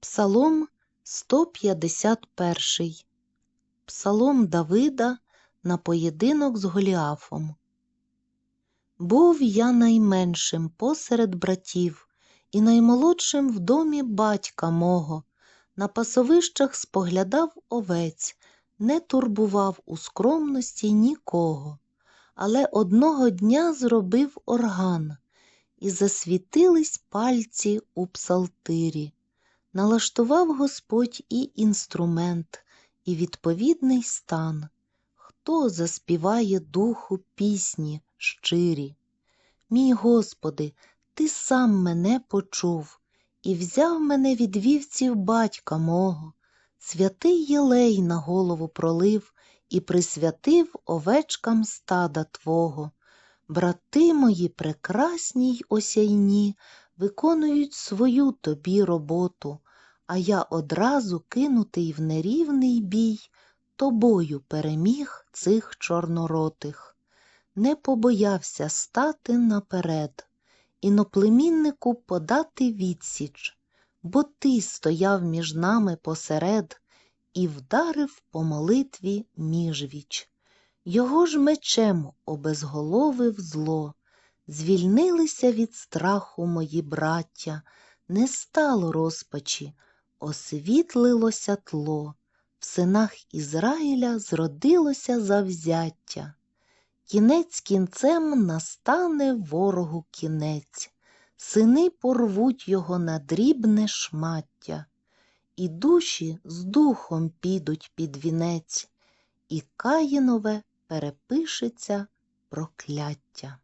Псалом 151. Псалом Давида на поєдинок з Голіафом. Був я найменшим посеред братів і наймолодшим в домі батька мого. На пасовищах споглядав овець, не турбував у скромності нікого. Але одного дня зробив орган, і засвітились пальці у псалтирі. Налаштував Господь і інструмент, і відповідний стан. Хто заспіває духу пісні щирі? Мій Господи, Ти сам мене почув і взяв мене від вівців батька мого, святий єлей на голову пролив і присвятив овечкам стада Твого. Брати мої прекрасні й осяйні виконують свою тобі роботу, а я одразу кинутий в нерівний бій, тобою переміг цих чорноротих. Не побоявся стати наперед, іноплеміннику подати відсіч, бо ти стояв між нами посеред і вдарив по молитві міжвіч. Його ж мечем обезголовив зло. Звільнилися від страху мої браття, не стало розпачі, освітлилося тло, в синах Ізраїля зродилося завзяття. Кінець кінцем настане ворогу кінець, сини порвуть його на дрібне шмаття, і душі з духом підуть під вінець, і Каїнове перепишеться прокляття.